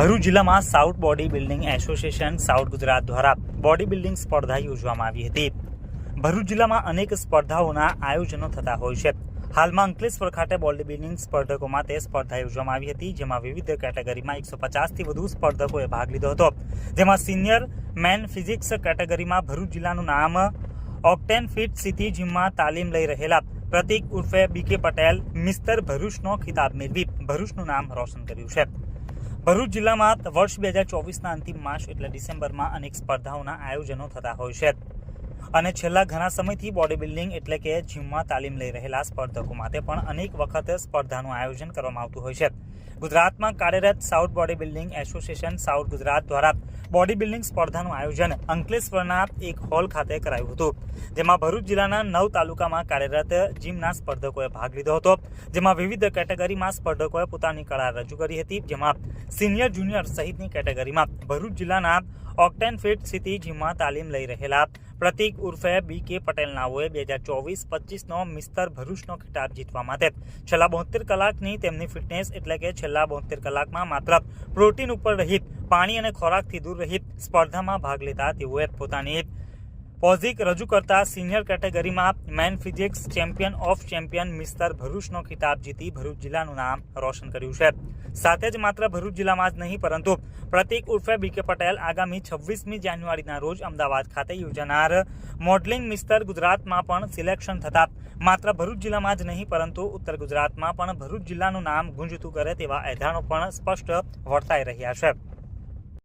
ભરૂચ જિલ્લામાં south body building association south Gujarat દ્વારા body building સ્પર્ધા યોજવામાં આવી હતી. ભરૂચ જિલ્લામાં અનેક સ્પર્ધાઓના આયોજનો થતા હોય છે. હાલમાં અંકલેશ્વર ખાતે બોડી બિલ્ડિંગ સ્પર્ધકો માટે સ્પર્ધા યોજવામાં આવી હતી, જેમાં વિવિધ કેટેગરીમાં એકસો પચાસથી વધુ સ્પર્ધકોએ ભાગ લીધો હતો. જેમાં સિનિયર મેન ફિઝિક્સ કેટેગરીમાં ભરૂચ જિલ્લાનું નામ ઓક્ટેન ફિટ સિટી જીમમાં તાલીમ લઈ રહેલા પ્રતિક ઉર્ફે બીકે પટેલ, મિસ્ટર ભરૂચનો ખિતાબ મેળવી ભરૂચનું નામ રોશન કર્યું છે. ભરૂચ જિલ્લામાં વર્ષ બે હજાર ચોવીસના અંતિમ માસ એટલે ડિસેમ્બરમાં અનેક સ્પર્ધાઓના આયોજનો થતા હોય છે. અને છેલ્લા ઘણા સમયથી બોડી બિલ્ડિંગ એટલે કે જીમમાં તાલીમ લઈ રહેલા સ્પર્ધકો માટે પણ અનેક વખત સ્પર્ધાનું આયોજન કરવામાં આવતું હોય છે. ગુજરાતમાં કાર્યરત south body building association south Gujarat દ્વારા બોડી બિલ્ડિંગ સ્પર્ધાનું આયોજન અંકલેશ્વરના એક હોલ ખાતે કરાયું હતું. જેમાં ભરૂચ જિલ્લાના નવ તાલુકામાં કાર્યરત જીમના સ્પર્ધકોએ ભાગ લીધો હતો. જેમાં વિવિધ કેટેગરીમાં સ્પર્ધકોએ પોતાની કળા રજૂ કરી હતી. જેમાં સિનિયર જુનિયર સહિતની કેટેગરીમાં ભરૂચ જિલ્લાના ઓક્ટેન ફિટ સિટી જીમમાં તાલીમ લઈ રહેલા પ્રતિક ઉર્ફે બી કે પટેલ નાઓએ બે હજાર ચોવીસ પચીસનો મિસ્તર ભરૂચનો ખિતાબ જીતવા માટે છેલ્લા બોતેર કલાકની તેમની ફિટનેસ એટલે કે છેલ્લા બોતેર કલાકમાં માત્ર પ્રોટીન ઉપર રહિત પાણી અને ખોરાકથી દૂર રહિત સ્પર્ધામાં ભાગ લેતા તેઓએ પોતાની પોઝિક રજૂ કરતા સિનિયર કેટેગરીમાં men physique champion of champion mister ભરૂચનો ખિતાબ જીતી ભરૂચ જિલ્લાનું નામ રોશન કર્યું છે. સાથે જ માત્ર ભરૂચ જિલ્લામાં જ નહીં, પરંતુ પ્રતિક ઉર્ફે બીકે પટેલ આગામી છવ્વીસમી જાન્યુઆરીના રોજ અમદાવાદ ખાતે યોજાનાર મોડલિંગ મિસ્ટર ગુજરાતમાં પણ સિલેક્શન થતા માત્ર ભરૂચ જિલ્લામાં જ નહીં, પરંતુ ઉત્તર ગુજરાતમાં પણ ભરૂચ જિલ્લાનું નામ ગુંજતું કરે તેવા એધાણો પણ સ્પષ્ટ વર્તાઈ રહ્યા છે.